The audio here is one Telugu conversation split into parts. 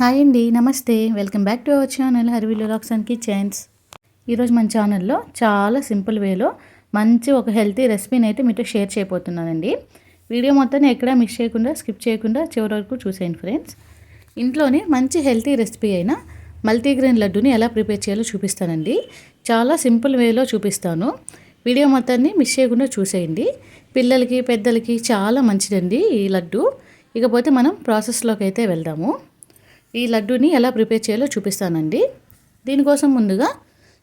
హాయ్ అండి నమస్తే. Welcome back to our channel హరివిల్ rocks and kitchens. ఈరోజు మన ఛానల్లో చాలా సింపుల్ వేలో మంచి ఒక హెల్తీ రెసిపీని అయితే మీతో షేర్ చేయబోతున్నానండి. వీడియో మొత్తాన్ని ఎక్కడా మిస్ చేయకుండా స్కిప్ చేయకుండా చివరి వరకు చూసేయండి ఫ్రెండ్స్. ఇంట్లోనే మంచి హెల్తీ రెసిపీ అయిన మల్టీగ్రెయిన్ లడ్డుని ఎలా ప్రిపేర్ చేయాలో చూపిస్తానండి. చాలా సింపుల్ వేలో చూపిస్తాను. వీడియో మొత్తాన్ని మిస్ చేయకుండా చూసేయండి. పిల్లలకి పెద్దలకి చాలా మంచిదండి ఈ లడ్డు. ఇకపోతే మనం ప్రాసెస్లోకి అయితే వెళ్దాము. ఈ లడ్డూని ఎలా ప్రిపేర్ చేయాలో చూపిస్తానండి. దీనికోసం ముందుగా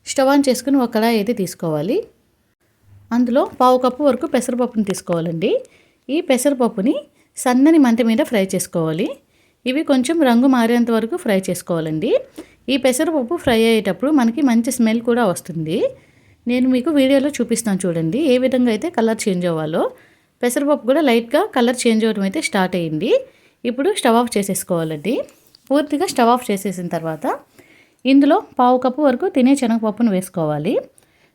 స్టవ్ ఆన్ చేసుకుని ఒక కళాయి అయితే తీసుకోవాలి. అందులో పావు కప్పు వరకు పెసరపప్పుని తీసుకోవాలండి. ఈ పెసరపప్పుని సన్నని మంట మీద ఫ్రై చేసుకోవాలి. ఇవి కొంచెం రంగు మారేంత వరకు ఫ్రై చేసుకోవాలండి. ఈ పెసరపప్పు ఫ్రై అయ్యేటప్పుడు మనకి మంచి స్మెల్ కూడా వస్తుంది. నేను మీకు వీడియోలో చూపిస్తాను చూడండి ఏ విధంగా అయితే కలర్ చేంజ్ అవ్వాలో. పెసరపప్పు కూడా లైట్గా కలర్ చేంజ్ అవ్వడం అయితే స్టార్ట్ అయ్యింది. ఇప్పుడు స్టవ్ ఆఫ్ చేసేసుకోవాలండి. పూర్తిగా స్టవ్ ఆఫ్ చేసేసిన తర్వాత ఇందులో పావు కప్పు వరకు తినే శనగపప్పును వేసుకోవాలి.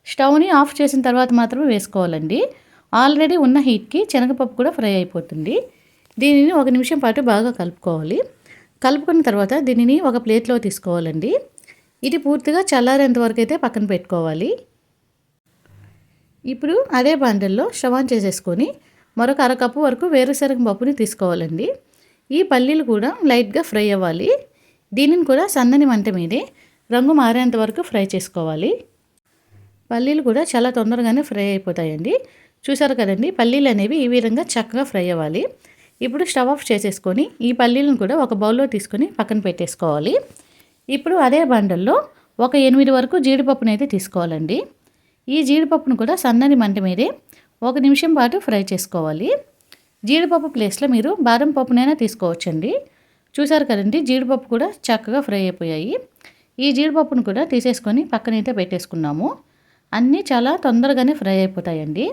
స్టవ్ని ఆఫ్ చేసిన తర్వాత మాత్రమే వేసుకోవాలండి. ఆల్రెడీ ఉన్న హీట్కి శనగపప్పు కూడా ఫ్రై అయిపోతుంది. దీనిని ఒక నిమిషం పాటు బాగా కలుపుకోవాలి. కలుపుకున్న తర్వాత దీనిని ఒక ప్లేట్లో తీసుకోవాలండి. ఇది పూర్తిగా చల్లారేంత వరకు అయితే పక్కన పెట్టుకోవాలి. ఇప్పుడు అదే బాండల్లో స్టవ్ ఆన్ చేసేసుకొని మరొక అరకప్పు వరకు వేరుశనగ పప్పుని తీసుకోవాలండి. ఈ పల్లీలు కూడా లైట్గా ఫ్రై అవ్వాలి. దీనిని కూడా సన్నని మంట మీదే రంగు మారేంత వరకు ఫ్రై చేసుకోవాలి. పల్లీలు కూడా చాలా తొందరగానే ఫ్రై అయిపోతాయండి. చూసారు కదండి పల్లీలు అనేవి ఈ విధంగా చక్కగా ఫ్రై అవ్వాలి. ఇప్పుడు స్టవ్ ఆఫ్ చేసేసుకొని ఈ పల్లీలను కూడా ఒక బౌల్లో తీసుకొని పక్కన పెట్టేసుకోవాలి. ఇప్పుడు అదే బండల్లో ఒక ఎనిమిది వరకు జీడిపప్పును అయితే తీసుకోవాలండి. ఈ జీడిపప్పును కూడా సన్నని మంట మీదే ఒక నిమిషం పాటు ఫ్రై చేసుకోవాలి. జీడిపప్పు ప్లేస్లో మీరు బాదం పప్పునైనా తీసుకోవచ్చండి. చూసారు కదండి జీడిపప్పు కూడా చక్కగా ఫ్రై అయిపోయాయి. ఈ జీడిపప్పును కూడా తీసేసుకొని పక్కనైతే పెట్టేసుకున్నాము. అన్నీ చాలా తొందరగానే ఫ్రై అయిపోతాయండి.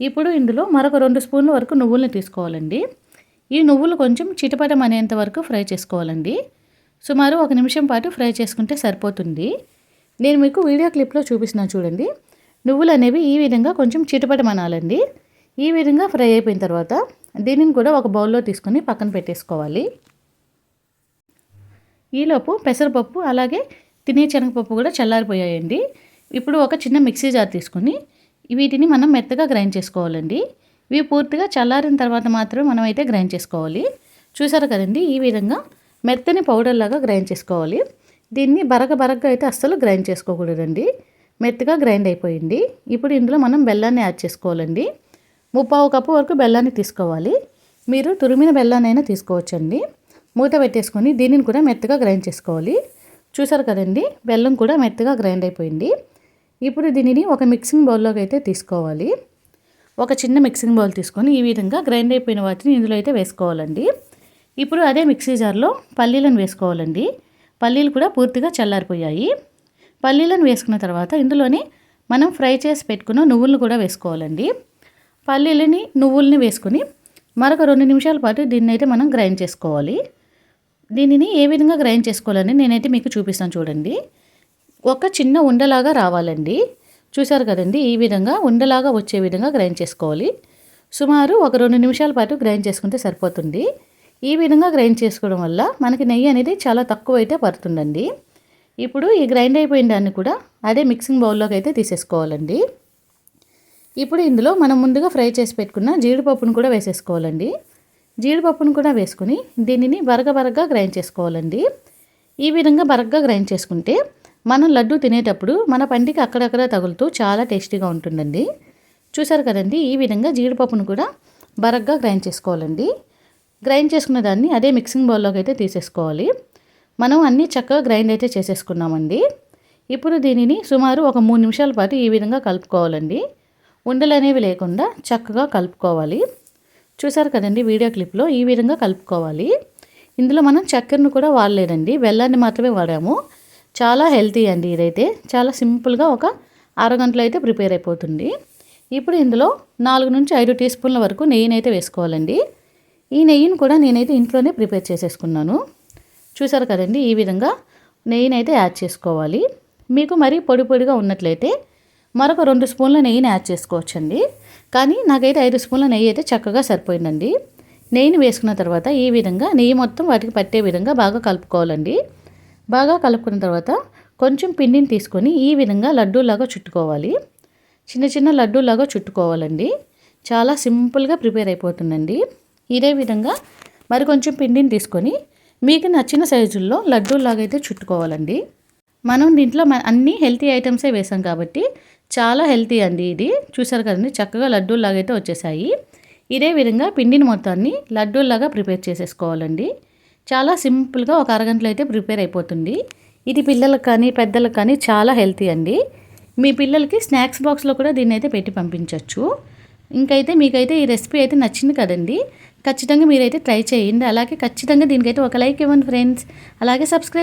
ఇప్పుడు ఇందులో మరొక రెండు స్పూన్ల వరకు నువ్వుల్ని తీసుకోవాలండి. ఈ నువ్వులు కొంచెం చిటపటం అనేంత వరకు ఫ్రై చేసుకోవాలండి. సుమారు ఒక నిమిషం పాటు ఫ్రై చేసుకుంటే సరిపోతుంది. నేను మీకు వీడియో క్లిప్లో చూపిస్తున్నాను చూడండి. నువ్వులు అనేవి ఈ విధంగా కొంచెం చిటపటమనాలండి ఈ విధంగా ఫ్రై అయిపోయిన తర్వాత దీనిని కూడా ఒక బౌల్లో తీసుకొని పక్కన పెట్టేసుకోవాలి. ఈలోపు పెసరపప్పు అలాగే తినే శనగపప్పు కూడా చల్లారిపోయాయండి. ఇప్పుడు ఒక చిన్న మిక్సీ జార్ తీసుకొని వీటిని మనం మెత్తగా గ్రైండ్ చేసుకోవాలండి. ఇవి పూర్తిగా చల్లారిన తర్వాత మాత్రమే మనం అయితే గ్రైండ్ చేసుకోవాలి. చూసారు కదండి ఈ విధంగా మెత్తని పౌడర్ లాగా గ్రైండ్ చేసుకోవాలి. దీన్ని బరగ బరగ్గా అయితే అస్సలు గ్రైండ్ చేసుకోకూడదండి. మెత్తగా గ్రైండ్ అయిపోయింది. ఇప్పుడు ఇందులో మనం బెల్లాన్ని యాడ్ చేసుకోవాలండి. ముప్పావు కప్పు వరకు బెల్లాన్ని తీసుకోవాలి. మీరు తురిమిన బెల్లాన్నైనా తీసుకోవచ్చండి. మూత పెట్టేసుకొని దీనిని కూడా మెత్తగా గ్రైండ్ చేసుకోవాలి. చూసారు కదండి బెల్లం కూడా మెత్తగా గ్రైండ్ అయిపోయింది. ఇప్పుడు దీనిని ఒక మిక్సింగ్ బౌల్లోకి అయితే తీసుకోవాలి. ఒక చిన్న మిక్సింగ్ బౌల్ తీసుకొని ఈ విధంగా గ్రైండ్ అయిపోయిన వాటిని ఇందులో అయితే వేసుకోవాలండి. ఇప్పుడు అదే మిక్సీ జార్లో పల్లీలను వేసుకోవాలండి. పల్లీలు కూడా పూర్తిగా చల్లారిపోయాయి. పల్లీలను వేసుకున్న తర్వాత ఇందులోనే మనం ఫ్రై చేసి పెట్టుకున్న నువ్వులను కూడా వేసుకోవాలండి. పల్లీలని నువ్వుల్ని వేసుకుని మరొక రెండు నిమిషాల పాటు దీన్ని అయితే మనం గ్రైండ్ చేసుకోవాలి. దీనిని ఏ విధంగా గ్రైండ్ చేసుకోవాలని నేనైతే మీకు చూపిస్తాను చూడండి. ఒక చిన్న ఉండలాగా రావాలండి. చూశారు కదండి ఈ విధంగా ఉండలాగా వచ్చే విధంగా గ్రైండ్ చేసుకోవాలి. సుమారు ఒక రెండు నిమిషాల పాటు గ్రైండ్ చేసుకుంటే సరిపోతుంది. ఈ విధంగా గ్రైండ్ చేసుకోవడం వల్ల మనకి నెయ్యి అనేది చాలా తక్కువ అయితే పడుతుందండి. ఇప్పుడు ఈ గ్రైండ్ అయిపోయిన దాన్ని కూడా అదే మిక్సింగ్ బౌల్లోకి అయితే తీసేసుకోవాలండి. ఇప్పుడు ఇందులో మనం ముందుగా ఫ్రై చేసి పెట్టుకున్న జీడిపప్పును కూడా వేసేసుకోవాలండి. జీడిపప్పును కూడా వేసుకుని దీనిని బరగ బరగ్గా గ్రైండ్ చేసుకోవాలండి. ఈ విధంగా బరగ్గా గ్రైండ్ చేసుకుంటే మనం లడ్డు తినేటప్పుడు మన పంటికి అక్కడక్కడ తగులుతూ చాలా టేస్టీగా ఉంటుందండి. చూసారు కదండి ఈ విధంగా జీడిపప్పును కూడా బరగ్గా గ్రైండ్ చేసుకోవాలండి. గ్రైండ్ చేసుకున్న దాన్ని అదే మిక్సింగ్ బౌల్లోకి అయితే తీసేసుకోవాలి. మనం అన్నీ చక్కగా గ్రైండ్ అయితే చేసేసుకున్నామండి. ఇప్పుడు దీనిని సుమారు ఒక మూడు నిమిషాల పాటు ఈ విధంగా కలుపుకోవాలండి. ఉండలు అనేవి లేకుండా చక్కగా కలుపుకోవాలి. చూసారు కదండి వీడియో క్లిప్లో ఈ విధంగా కలుపుకోవాలి. ఇందులో మనం చక్కెరను కూడా వాడలేదండి బెల్లాన్ని మాత్రమే వాడాము. చాలా హెల్తీ అండి ఇదైతే. చాలా సింపుల్గా ఒక అరగంటలో అయితే ప్రిపేర్ అయిపోతుంది. ఇప్పుడు ఇందులో నాలుగు నుంచి ఐదు టీ స్పూన్ల వరకు నెయ్యిని అయితే వేసుకోవాలండి. ఈ నెయ్యిని కూడా నేనైతే ఇంట్లోనే ప్రిపేర్ చేసేసుకున్నాను. చూసారు కదండి ఈ విధంగా నెయ్యిని అయితే యాడ్ చేసుకోవాలి. మీకు మరీ పొడి పొడిగా ఉన్నట్లయితే మరొక రెండు స్పూన్ల నెయ్యిని యాడ్ చేసుకోవచ్చండి. కానీ నాకైతే ఐదు స్పూన్ల నెయ్యి అయితే చక్కగా సరిపోయిందండి. నెయ్యిని వేసుకున్న తర్వాత ఈ విధంగా నెయ్యి మొత్తం వాటికి పట్టే విధంగా బాగా కలుపుకోవాలండి. బాగా కలుపుకున్న తర్వాత కొంచెం పిండిని తీసుకొని ఈ విధంగా లడ్డూలాగా చుట్టుకోవాలి. చిన్న చిన్న లడ్డూలాగా చుట్టుకోవాలండి. చాలా సింపుల్గా ప్రిపేర్ అయిపోతుందండి. ఇదే విధంగా మరి కొంచెం పిండిని తీసుకొని మీకు నచ్చిన సైజుల్లో లడ్డూలాగా అయితే చుట్టుకోవాలండి. మనం దీంట్లో మన అన్ని హెల్తీ ఐటమ్సే వేసాం కాబట్టి చాలా హెల్తీ అండి ఇది. చూసారు కదండి చక్కగా లడ్డూల్లాగా అయితే వచ్చేసాయి. ఇదే విధంగా పిండిని మొత్తాన్ని లడ్డూల్లాగా ప్రిపేర్ చేసేసుకోవాలండి. చాలా సింపుల్గా ఒక అరగంటలో అయితే ప్రిపేర్ అయిపోతుంది. ఇది పిల్లలకు కానీ పెద్దలకు కానీ చాలా హెల్తీ అండి. మీ పిల్లలకి స్నాక్స్ బాక్స్లో కూడా దీన్ని అయితే పెట్టి పంపించవచ్చు ఇంకైతే మీకైతే ఈ రెసిపీ అయితే నచ్చింది కదండి. ఖచ్చితంగా మీరైతే ట్రై చేయండి. అలాగే ఖచ్చితంగా దీనికైతే ఒక లైక్ ఇవ్వండి ఫ్రెండ్స్. అలాగే సబ్స్క్రైబ్